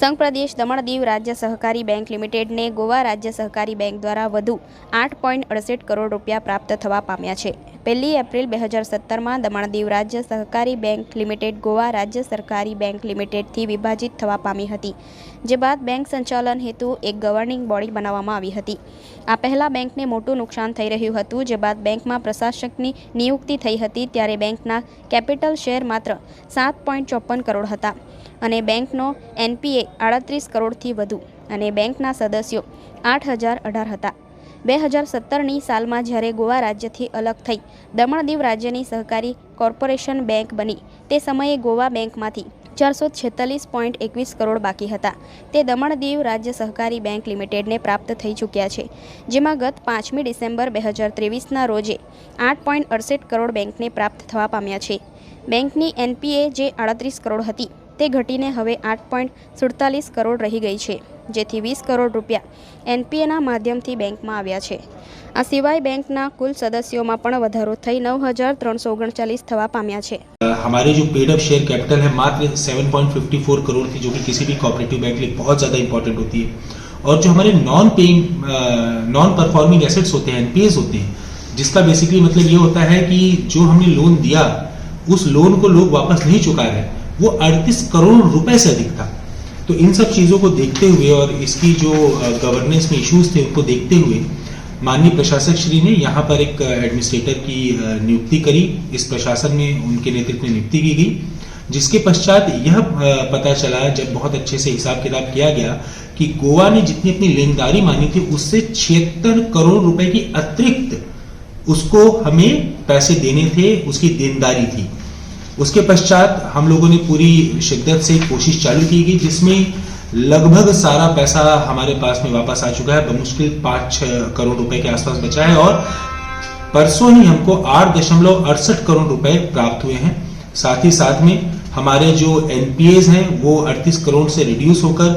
સંઘ પ્રદેશ દમણ દીવ રાજ્ય સહકારી બેંક લિમિટેડને ગોવા રાજ્ય સહકારી બેંક દ્વારા વધુ આઠ પોઈન્ટ અડસઠ કરોડ રૂપિયા પ્રાપ્ત થવા પામ્યા છે. પહેલી એપ્રિલ બે હજાર સત્તરમાં દમણ દીવ રાજ્ય સહકારી બેંક લિમિટેડ ગોવા રાજ્ય સરકારી બેંક લિમિટેડથી વિભાજિત થવા પામી હતી, જે બાદ બેંક સંચાલન હેતુ એક ગવર્નિંગ બોડી બનાવવામાં આવી હતી. આ પહેલાં બેંકને મોટું નુકસાન થઈ રહ્યું હતું, જે બાદ બેંકમાં પ્રશાસકની નિયુક્તિ થઈ હતી, ત્યારે બેંકના કેપિટલ શેર માત્ર સાત પોઈન્ટ ચોપન કરોડ હતા અને બેંકનો એનપીએ આડત્રીસ કરોડથી વધુ, અને બેંકના સદસ્યો આઠ હજાર અઢાર હતા. બે હજાર સત્તરની સાલમાં જ્યારે ગોવા રાજ્યથી અલગ થઈ, દમણ દીવ રાજ્યની સહકારી કોર્પોરેશન બેંક બની. તે સમયે ગોવા બેંકમાંથી ચારસો છેતાલીસ પોઈન્ટ એકવીસ કરોડ બાકી હતા. તે દમણ દીવ રાજ્ય સહકારી બેંક લિમિટેડને પ્રાપ્ત થઈ ચૂક્યા છે, જેમાં ગત પાંચમી ડિસેમ્બર બે હજાર ત્રેવીસના રોજે આઠ પોઈન્ટ અડસઠ કરોડ બેંકને પ્રાપ્ત થવા પામ્યા છે. બેંકની એનપીએ જે આડત્રીસ કરોડ હતી તે ઘટીને હવે આઠ પોઈન્ટ સુડતાલીસ કરોડ રહી ગઈ છે જેથી વીસ કરોડ રૂપિયા એનપીએના માધ્યમથી બેંકમાં આવ્યા છે આ સિવાય બેંકના કુલ સદસ્યોમાં પણ વધારો થઈ નવ હજાર ત્રણસો ઓગણચાલીસ થવા પામ્યા છે हमारे जो पेड अप शेयर कैपिटल है मात्र 7.54 करोड़ थी जो कि किसी भी कोऑपरेटिव बैंक के लिए बहुत ज़्यादा इंपॉर्टेंट होती है और जो हमारे non paying non performing assets होते हैं एनपीएस होते हैं जिसका बेसिकली मतलब ये होता है कि जो हमने लोन दिया उस लोन को लोग वापस नहीं चुका रहे वो अड़तीस करोड़ रुपए से अधिक था। तो इन सब चीज़ों को देखते हुए और इसकी जो गवर्नेंस में इश्यूज़ थे, उनको देखते हुए माननीय प्रशासक श्री ने यहाँ पर एक एडमिनिस्ट्रेटर की नियुक्ति करी। इस प्रशासन में उनके नेतृत्व में नियुक्ति की गई, जिसके पश्चात यह पता चला, जब बहुत अच्छे से हिसाब किताब किया गया कि गोवा ने जितनी अपनी लेनदारी मानी थी, उससे छिहत्तर करोड़ रुपए की अतिरिक्त उसको हमें पैसे देने थे, उसकी देनदारी थी। उसके पश्चात हम लोगों ने पूरी शिद्दत से कोशिश चालू की गई जिसमें लगभग सारा पैसा हमारे पास में वापस आ चुका है, बमुश्किल पाँच छः करोड़ रुपए के आसपास बचा है और परसों ही हमको आठ दशमलव अड़सठ करोड़ रुपए प्राप्त हुए हैं। साथ ही साथ में हमारे जो एनपीएज हैं, वो 38 करोड़ से रिड्यूस होकर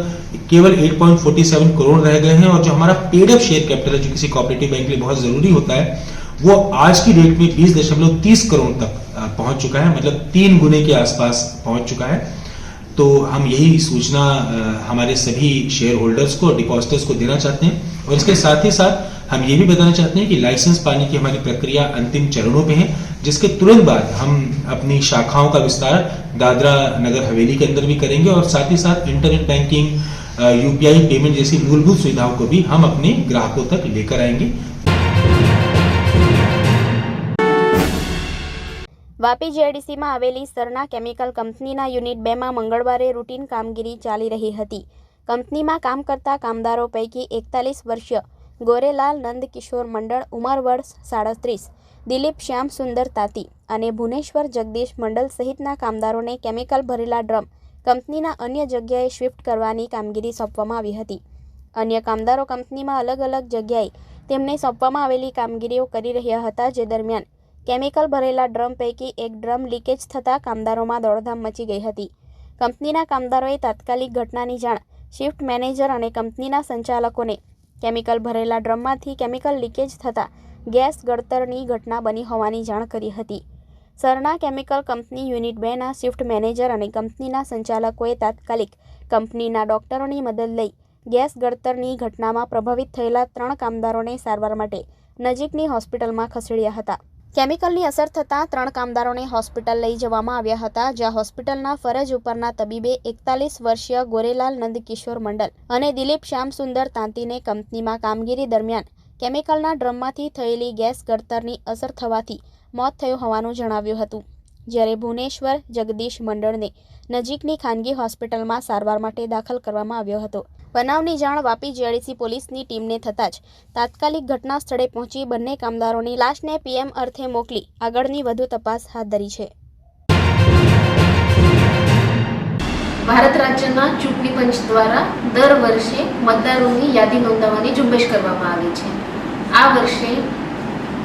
केवल 8.47 करोड़ रह गए हैं और जो हमारा पेड अप शेयर कैपिटल है, जो किसी कोऑपरेटिव बैंक के लिए बहुत ज़रूरी होता है वो आज की डेट में बीस दशमलव तीस करोड़ तक पहुँच चुका है मतलब तीन गुने के आसपास पहुँच चुका है। तो हम यही सूचना हमारे सभी शेयर होल्डर्स को डिपॉजिटर्स को देना चाहते हैं। और इसके साथ ही साथ हम ये भी बताना चाहते हैं कि लाइसेंस पाने की हमारी प्रक्रिया अंतिम चरणों पे है, जिसके तुरंत बाद हम अपनी शाखाओं का विस्तार दादरा नगर हवेली के अंदर भी करेंगे और साथ ही साथ इंटरनेट बैंकिंग यूपीआई पेमेंट जैसी मूलभूत सुविधाओं को भी हम अपने ग्राहकों तक लेकर आएँगे। વાપી જેડીસીમાં આવેલી સરના કેમિકલ કંપનીના યુનિટ બેમાં મંગળવારે રૂટીન કામગીરી ચાલી રહી હતી. કંપનીમાં કામ કરતા કામદારો પૈકી એકતાલીસ વર્ષીય ગોરેલાલ નંદકિશોર મંડળ ઉંમર વર્ષ સાડત્રીસ, દિલીપ શ્યામ સુંદર તાતી અને ભુવનેશ્વર જગદીશ મંડળ સહિતના કામદારોને કેમિકલ ભરેલા ડ્રમ કંપનીના અન્ય જગ્યાએ શિફ્ટ કરવાની કામગીરી સોંપવામાં આવી હતી. અન્ય કામદારો કંપનીમાં અલગ અલગ જગ્યાએ તેમને સોંપવામાં આવેલી કામગીરીઓ કરી રહ્યા હતા જે દરમિયાન કેમિકલ ભરેલા ડ્રમ પૈકી એક ડ્રમ લીકેજ થતાં કામદારોમાં દોડધામ મચી ગઈ હતી. કંપનીના કામદારોએ તાત્કાલિક ઘટનાની જાણ શિફ્ટ મેનેજર અને કંપનીના સંચાલકોને કેમિકલ ભરેલા ડ્રમમાંથી કેમિકલ લીકેજ થતાં ગેસ ગળતરની ઘટના બની હોવાની જાણ કરી હતી. સરના કેમિકલ કંપની યુનિટ બેના શિફ્ટ મેનેજર અને કંપનીના સંચાલકોએ તાત્કાલિક કંપનીના ડોક્ટરોની મદદ લઈ ગેસ ગળતરની ઘટનામાં પ્રભાવિત થયેલા ત્રણ કામદારોને સારવાર માટે નજીકની હોસ્પિટલમાં ખસેડ્યા હતા. કેમિકલની અસર થતાં ત્રણ કામદારોને હોસ્પિટલ લઈ જવામાં આવ્યા હતા, જ્યાં હોસ્પિટલના ફરજ ઉપરના તબીબે એકતાલીસ વર્ષીય ગોરેલાલ નંદકિશોર મંડલ અને દિલીપ શ્યામસુંદર તાંતીને કંપનીમાં કામગીરી દરમિયાન કેમિકલના ડ્રમમાંથી થયેલી ગેસ ગળતરની અસર થવાથી મોત થયું હોવાનું જણાવ્યું હતું. જ્યારે ભુવનેશ્વર, જગદીશ મંડળને નજીકની ખાનગી હોસ્પિટલમાં સારવાર માટે દાખલ કરવામાં આવ્યો હતો. બનાવની જાણ વાપી જેડીસી પોલીસની ટીમને થતાં જ તાત્કાલિક ઘટના સ્થળે પહોંચી બંને કામદારોની લાશને પીએમ અર્થે મોકલી આગળની વધુ તપાસ હાથ ધરી છે. ભારત રાજ્યના ચૂંટણી પંચ દ્વારા દર વર્ષે મતદારોની યાદી નોંધાવવાની ઝુંબેશ કરવામાં આવે છે. આ વર્ષે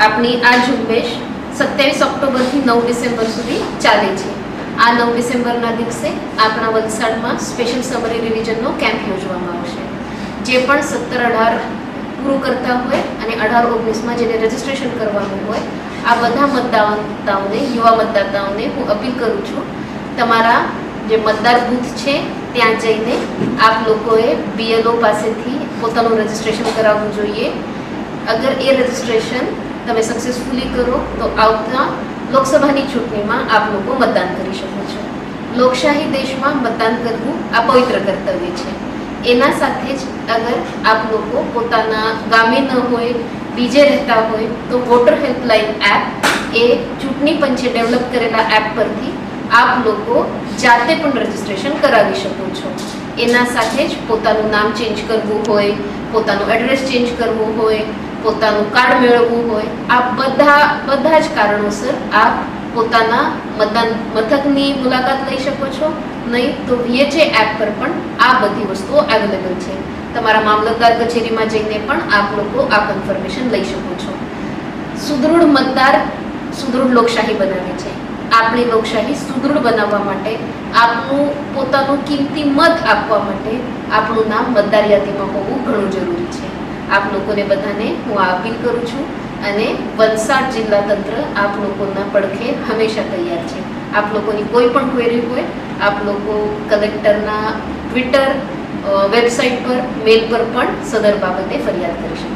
આપણી આ ઝુંબેશ સત્યાવીસ ઓક્ટોબરથી નવ ડિસેમ્બર સુધી ચાલે છે. આ નવ ડિસેમ્બરના દિવસે આપણા વલસાડમાં સ્પેશિયલ સમરી રિવિઝનનો કેમ્પ યોજવામાં આવશે. જે પણ સત્તર અઢાર પૂરું કરતા હોય અને અઢાર ઓગણીસમાં જેને રજિસ્ટ્રેશન કરવાનું હોય, આ બધા મતદાતાઓને, યુવા મતદાતાઓને હું અપીલ કરું છું, તમારા જે મતદાર બૂથ છે, ત્યાં જઈને આપ લોકોએ બીએલઓ પાસેથી પોતાનું રજિસ્ટ્રેશન કરાવવું જોઈએ. અગર એ રજિસ્ટ્રેશન તમે સક્સેસફુલી કરો, તો આવતા લોકસભાની ચૂંટણીમાં આપ લોકો મતદાન કરી શકો છો. લોકશાહી દેશમાં મતદાન કરવું આ પવિત્ર કર્તવ્ય છે. એના સાથે જ અગર આપ લોકો પોતાના ગામે ન હોય, બીજે રહેતા હોય, તો વોટર હેલ્પલાઇન એપ એ ચૂંટણી પંચે ડેવલપ કરેલા એપ પરથી આપ લોકો જાતે પણ રજિસ્ટ્રેશન કરાવી શકો છો. એના સાથે જ પોતાનું નામ ચેન્જ કરવું હોય, પોતાનું એડ્રેસ ચેન્જ કરવું હોય પોતાનું કાર્ડ મેળવવું હોય, આ બધા બધા જ કારણોસર આપ પોતાના મતદાન મથકની મુલાકાત લઈ શકો છો. નહીં તો વીએચએ એપ પર પણ આ બધી વસ્તુઓ અવેલેબલ છે. તમારા મામલતદાર કચેરીમાં જઈને પણ આપ લોકો આ કન્ફર્મેશન લઈ શકો છો. સુદૃઢ મતદાર સુદૃઢ લોકશાહી બનાવે છે. આપણી લોકશાહી સુદૃઢ બનાવવા માટે, આપનું પોતાનું કિંમતી મત આપવા માટે આપણું નામ મતદાર યાદીમાં હોવું ઘણું જરૂરી છે. આપ લોકોને બધાને હું આ અપીલ કરું છું અને વલસાડ જિલ્લા તંત્ર આપ લોકોના પડખે હંમેશા તૈયાર છે. આપ લોકોની કોઈ પણ ક્વેરી હોય, આપ લોકો કલેક્ટરના ટ્વિટર વેબસાઇટ પર મેલ પર પણ સદર બાબતે ફરિયાદ કરી શકો.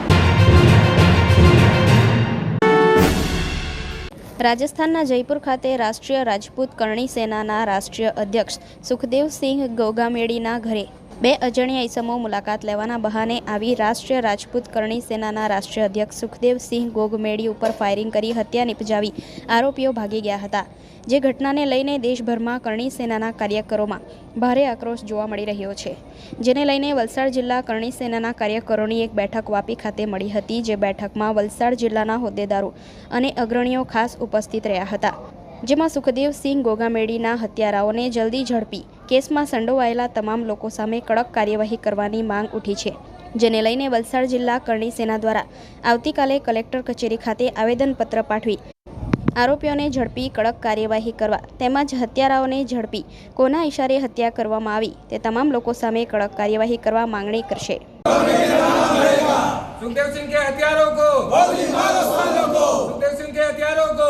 રાજસ્થાનના જયપુર ખાતે રાષ્ટ્રીય રાજપૂત કરણી સેનાના રાષ્ટ્રીય અધ્યક્ષ સુખદેવસિંહ ગોગામેડીના ઘરે બે અજાણ્યા ઇસમો મુલાકાત લેવાના બહાને આવી રાષ્ટ્રીય રાજપૂત કરણી સેનાના રાષ્ટ્રીય અધ્યક્ષ સુખદેવસિંહ ગોગમેડી ઉપર ફાયરિંગ કરી હત્યા નિપજાવી આરોપીઓ ભાગી ગયા હતા. જે ઘટનાને લઈને દેશભરમાં કરણી સેનાના કાર્યકરોમાં ભારે આક્રોશ જોવા મળી રહ્યો છે. જેને લઈને વલસાડ જિલ્લા કરણી સેનાના કાર્યકરોની એક બેઠક વાપી ખાતે મળી હતી, જે બેઠકમાં વલસાડ જિલ્લાના હોદ્દેદારો અને અગ્રણીઓ ખાસ ઉપસ્થિત રહ્યા હતા. જેમાં સુખદેવસિંહ ગોગામેડીના હત્યારાઓને જલ્દી ઝડપી કેસમાં સંડોવાયેલા તમામ લોકો સામે કડક કાર્યવાહી કરવાની માંગ ઉઠી છે જેને લઈને વલસાડ જિલ્લા કરણી સેના દ્વારા આવતીકાલે કલેક્ટર કચેરી ખાતે આવેદનપત્ર પાઠવી આરોપીઓને ઝડપી કડક કાર્યવાહી કરવા તેમજ હત્યારાઓને ઝડપી કોના ઇશારે હત્યા કરવામાં આવી તે તમામ લોકો સામે કડક કાર્યવાહી કરવા માંગણી કરશે सुखदेव सिंह के हथियारों को सुखदेव सिंह के हथियारों को